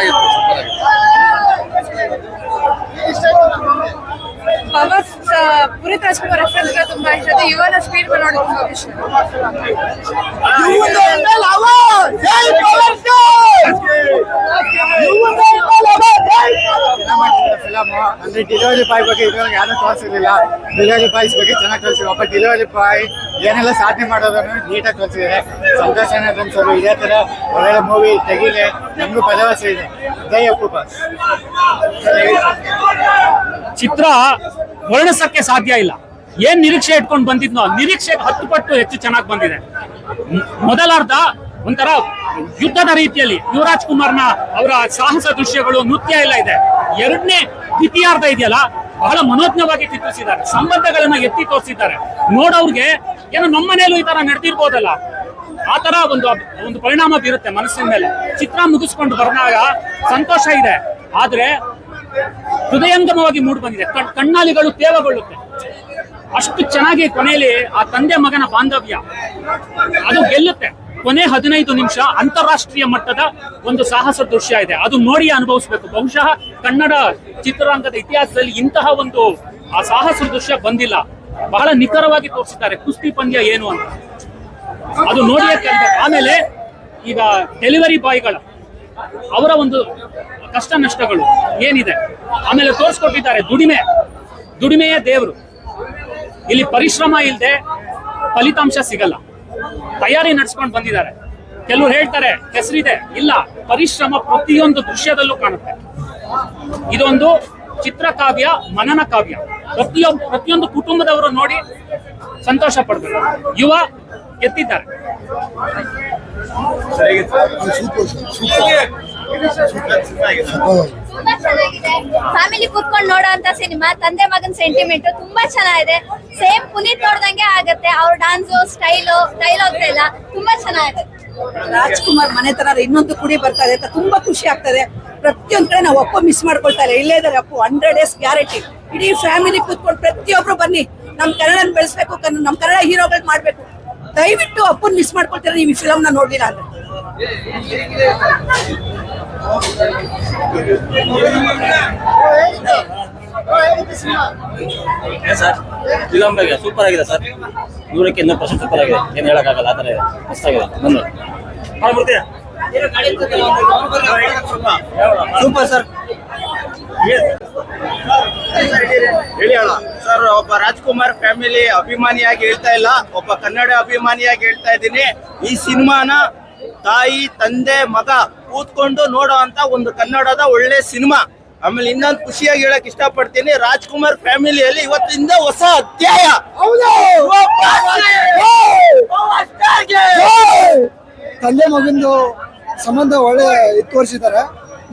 ಚೆನ್ನಾಗಿತ್ತು ಸೂಪರ್ ಆಗಿತ್ತು power ಪುರಿತ್ Rajkumar reference ತುಂಬಾ ಇಷ್ಟ. ಆಯ್ತು ಯುವನ ಸ್ಪೀಡ್ ನೋಡೋದು ತುಂಬಾ ಇಷ್ಟ ಫಿಲಮ್ ಅಂದ್ರೆ ಡಿಲಿವರಿ ಬಾಯ್ ಬಗ್ಗೆ ಇದುವರೆಗೆ ಯಾರು ತೋರಿಸಿರ್ಲಿಲ್ಲ. ಡಿಲಿವರಿ ಬಾಯ್ಸ್ ಬಗ್ಗೆ ಚೆನ್ನಾಗಿ ತೋರಿಸಿದ್ರು. ಒಬ್ಬ ಡಿಲಿವರಿ ಬಾಯ್ ಏನೆಲ್ಲ ಸಾಧನೆ ಮಾಡೋದನ್ನು ನೀಟಾಗಿ ತೋರಿಸಿದ್ದಾರೆ. ಸಂತೋಷ ಸರ್ ಇದೇ ತರ ಒಳ್ಳೆ ಮೂವಿ ತೆಗಿಲೆ. ನಮಗೂ ಭರವಸೆ ಇದೆ. ಜೈ ಚಿತ್ರ ವರ್ಣಿಸಕ್ಕೆ ಸಾಧ್ಯ ಇಲ್ಲ. ಏನ್ ನಿರೀಕ್ಷೆ ಇಟ್ಕೊಂಡು ಬಂದಿದ್ನೋ ನಿರೀಕ್ಷೆ ಹತ್ತು ಪಟ್ಟು ಹೆಚ್ಚು ಚೆನ್ನಾಗಿ ಬಂದಿದೆ. ಮೊದಲಾರ್ಧ ಒಂಥರ ಯುದ್ಧದ ರೀತಿಯಲ್ಲಿ ಯುವರಾಜ್ ಕುಮಾರ್ನ ಅವರ ಸಾಹಸ ದೃಶ್ಯಗಳು, ನೃತ್ಯ ಎಲ್ಲ ಇದೆ. ಎರಡನೇ ದ್ವಿತೀಯಾರ್ಧ ಇದೆಯಲ್ಲ, ಬಹಳ ಮನೋಜ್ಞವಾಗಿ ಚಿತ್ರಿಸಿದ್ದಾರೆ. ಸಂಬಂಧಗಳನ್ನ ಎತ್ತಿ ತೋರಿಸಿದ್ದಾರೆ. ನೋಡೋರ್ಗೆ ಏನೋ ನಮ್ಮನೇಲೂ ಈ ತರ ನಡೆದಿರ್ಬೋದಲ್ಲ. ಆ ತರ ಒಂದು ಒಂದು ಪರಿಣಾಮ ಬೀರುತ್ತೆ ಮನಸ್ಸಿನ ಮೇಲೆ. ಚಿತ್ರ ಮುಗಿಸ್ಕೊಂಡು ಬಂದಾಗ ಸಂತೋಷ ಇದೆ. ಆದ್ರೆ ಹೃದಯಂಗಮವಾಗಿ ಮೂಡ್ ಬಂದಿದೆ. ಕಣ್- ಕಣ್ಣಾಲಿಗಳು ತೇವಗೊಳ್ಳುತ್ತೆ. ಅಷ್ಟು ಚೆನ್ನಾಗಿ ಕೊನೆಯಲ್ಲಿ ಆ ತಂದೆ ಮಗನ ಬಾಂಧವ್ಯ, ಅದು ಗೆಲ್ಲುತ್ತೆ. ಕೊನೆ ಹದಿನೈದು ನಿಮಿಷ ಅಂತಾರಾಷ್ಟ್ರೀಯ ಮಟ್ಟದ ಒಂದು ಸಾಹಸ ದೃಶ್ಯ ಇದೆ. ಅದು ನೋಡಿ ಅನುಭವಿಸ್ಬೇಕು. ಬಹುಶಃ ಕನ್ನಡ ಚಿತ್ರರಂಗದ ಇತಿಹಾಸದಲ್ಲಿ ಇಂತಹ ಒಂದು ಆ ಸಾಹಸ ದೃಶ್ಯ ಬಂದಿಲ್ಲ. ಬಹಳ ನಿಖರವಾಗಿ ತೋರಿಸಿದ್ದಾರೆ. ಕುಸ್ತಿ ಪಂದ್ಯ ಏನು ಅಂತ. ಅದು ನೋಡಿಯಕ್ಕೆ ಆಮೇಲೆ ಈಗ ಡೆಲಿವರಿ ಬಾಯ್ಗಳ ಅವರ ಒಂದು ಕಷ್ಟ ನಷ್ಟಗಳು ಏನಿದೆ? ಆಮೇಲೆ ತೋರಿಸ್ಕೊಟ್ಟಿದ್ದಾರೆ ದುಡಿಮೆ. ದುಡಿಮೆಯೇ ದೇವರು. ಇಲ್ಲಿ ಪರಿಶ್ರಮ ಇಲ್ಲದೆ ಫಲಿತಾಂಶ ಸಿಗಲ್ಲ. ತಯಾರಿ ನಡೆಸ್ಕೊಂಡು ಬಂದಿದ್ದಾರೆ. ಕೆಲವರು ಹೇಳ್ತಾರೆ ಹೆಸರಿದೆ ಇಲ್ಲ, ಪರಿಶ್ರಮ ಪ್ರತಿಯೊಂದು ದೃಶ್ಯದಲ್ಲೂ ಕಾಣುತ್ತೆ. ಇದೊಂದು ಚಿತ್ರಕಾವ್ಯ ಮನನ ಕಾವ್ಯ. ಪ್ರತಿಯೊಬ್ಬ ಪ್ರತಿಯೊಂದು ಕುಟುಂಬದವರು ನೋಡಿ ಸಂತೋಷ ಪಡ್ಬೇಕು. ಯುವ ಎತ್ತಿದ್ದಾರೆ. ಫ್ಯಾಮಿಲಿ ಕೂತ್ಕೊಂಡು ನೋಡೋ ಅಂತ ಸಿನಿಮಾ ತಂದೆ ಮಗನ್ ಸೆಂಟಿಮೆಂಟ್ ತುಂಬಾ ಚೆನ್ನಾಗಿದೆ. ಸೇಮ್ ಪುನೀತ್ ನೋಡ್ದಂಗೆ ಆಗತ್ತೆ. ಅವ್ರ ಡಾನ್ಸ್ ಸ್ಟೈಲು ಡೈಲಾಗ್ಸ್ ಎಲ್ಲ ತುಂಬಾ ಚೆನ್ನಾಗಿದೆ. ರಾಜ್ಕುಮಾರ್ ಮನೆ ತರ ಇನ್ನೊಂದು ಕುಡಿ ಬರ್ತಾ ಇದೆ ಅಂತ ತುಂಬಾ ಖುಷಿ ಆಗ್ತದೆ. ಪ್ರತಿಯೊಂದ್ ಕಡೆ ನಾವು ಅಪ್ಪ ಮಿಸ್ ಮಾಡ್ಕೊಳ್ತಾ ಇಲ್ಲ. ಇಲ್ಲೇ ಇದ್ದಾರೆ ಅಪ್ಪು ಹಂಡ್ರೆಡ್ ಡೇಸ್ ಗ್ಯಾರಂಟಿ ಇಡೀ ಫ್ಯಾಮಿಲಿ ಕೂತ್ಕೊಂಡು ಪ್ರತಿಯೊಬ್ರು ಬನ್ನಿ. ನಮ್ಮ ಕನ್ನಡ ಬೆಳೆಸ್ಬೇಕು ಕನ್ನಡ- ನಮ್ಮ ಕನ್ನಡ ಹೀರೋಗಳು ಮಾಡಬೇಕು. ದಯವಿಟ್ಟು ಅಪ್ಪನ್ ಮಿಸ್ ಮಾಡ್ಕೊಳ್ತೀರಾ ನೀವು ಈ ಫಿಲಮ್ನ ನೋಡಿಲ್ಲ ಅಂದ್ರೆ. ಸರ್ ಫಿಲಮ್ ಬಗ್ಗೆ ಸೂಪರ್ ಆಗಿದೆ ಸರ್. ನೂರಕ್ಕೆ ಇನ್ನೂ ಪರ್ಸೆಂಟ್ ಸೂಪರ್ ಆಗಿದೆ. ಏನು ಹೇಳೋಕ್ಕಾಗಲ್ಲ ಆ ಥರ ಇದೆ. ಮಸ್ತಾಗಿದೆ ಬಂದು ಸೂಪರ್ ಸರ್ ಹೇಳಿ ಅಣ್ಣ. ಸರ್ ಒಬ್ಬ ರಾಜ್ಕುಮಾರ್ ಫ್ಯಾಮಿಲಿ ಅಭಿಮಾನಿಯಾಗಿ ಹೇಳ್ತಾ ಇಲ್ಲ. ಒಬ್ಬ ಕನ್ನಡ ಅಭಿಮಾನಿಯಾಗಿ ಹೇಳ್ತಾ ಇದ್ದೀನಿ. ಈ ಸಿನಿಮಾನ ತಾಯಿ ತಂದೆ ಮಗ ಕೂತ್ಕೊಂಡು ನೋಡೋ ಅಂತ ಒಂದು ಕನ್ನಡದ ಒಳ್ಳೆ ಸಿನಿಮಾ. ಆಮೇಲೆ ಇನ್ನೊಂದು ಖುಷಿಯಾಗಿ ಹೇಳಕ್ ಇಷ್ಟಪಡ್ತೀನಿ. ರಾಜ್ಕುಮಾರ್ ಫ್ಯಾಮಿಲಿಯಲ್ಲಿ ಇವತ್ತಿಂದ ಹೊಸ ಅಧ್ಯಾಯ. ತಂದೆ ಮಗಂದು ಸಂಬಂಧ ಒಳ್ಳೆ ಇದು ತೋರಿಸಿದ್ದಾರೆ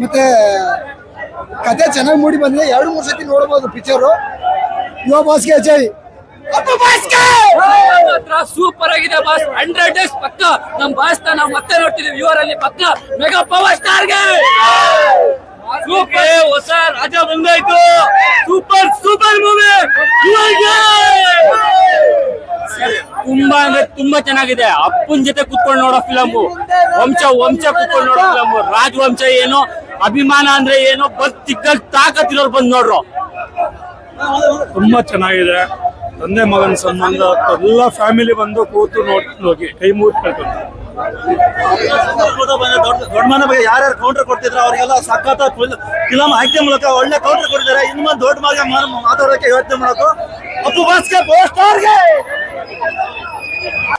ಮತ್ತೆ ಕತೆ ಚೆನ್ನಾಗಿ ಮೂಡಿ ಬಂದಿದೆ. ಎರಡು, ಮೂರು ಸತಿ ನೋಡಬಹುದು ಪಿಕ್ಚರು ಯುವ ಬಾಸ್ಗೆ ಮಾತ್ರ ಸೂಪರ್ ಆಗಿದೆ ಬಾಸ್ ಹಂಡ್ರೆಡ್ ಡೇಸ್ ಪಕ್ಕ ನಮ್ ಬಾಸ್ ನಾವು ಮತ್ತೆ ನೋಡ್ತೀವಿ ಯುವರ್ ಅಲ್ಲಿ ಪಕ್ಕ ಮೆಗಾ ಪವರ್ ಸ್ಟಾರ್ಗೆ. ಸೂಪರ್ ಹೊಸ ರಾಜ ಬಂದಾಯ್ತು. ಸೂಪರ್ ಸೂಪರ್ ಮೂವಿ ತುಂಬಾ ಅಂದ್ರೆ ತುಂಬಾ ಚೆನ್ನಾಗಿದೆ. ಅಪ್ಪನ್ ಜೊತೆ ಕುತ್ಕೊಂಡು ನೋಡೋ ಫಿಲಮ್ ವಂಶ ವಂಶ ಕುತ್ಕೊಂಡು ನೋಡೋ ಫಿಲಮ್ ರಾಜವಂಶ ಏನು ಅಭಿಮಾನ ಅಂದ್ರೆ ಏನು ಬಂದ್ ತಿಕ್ಕಲ್ ತಾಕತ್ತಿರೋರು ಬಂದ್ ನೋಡ್ರು. ತುಂಬಾ ಚೆನ್ನಾಗಿದೆ. ತಂದೆ ಮಗನ ಸಂಬಂಧ ಎಲ್ಲ ಫ್ಯಾಮಿಲಿ ಬಂದು ಕೂತು ನೋಡ್ ಹೋಗಿ ಕೈ ಮೂತ್ ಕೇಳ್ಕೊಂಡು. ದೊಡ್ಡ ಮನೆ ಬಗ್ಗೆ ಯಾರ್ಯಾರು ಕೌಂಟರ್ ಕೊಡ್ತಿದ್ರು ಅವರಿಗೆಲ್ಲ ಸಖತ್ ಫಿಲಮ್ ಆಯ್ಕೆ ಮೂಲಕ ಒಳ್ಳೆ ಕೌಂಟರ್ ಕೊಟ್ಟಿದ್ದಾರೆ. ಇನ್ನು ದೊಡ್ಡ ಮಗ ಮಾತಾಡೋಕೆ ಯೋಚನೆ ಮಾಡೋದು ಅಪ್ಪು ಬಾಸ್ಗೆ Because I'm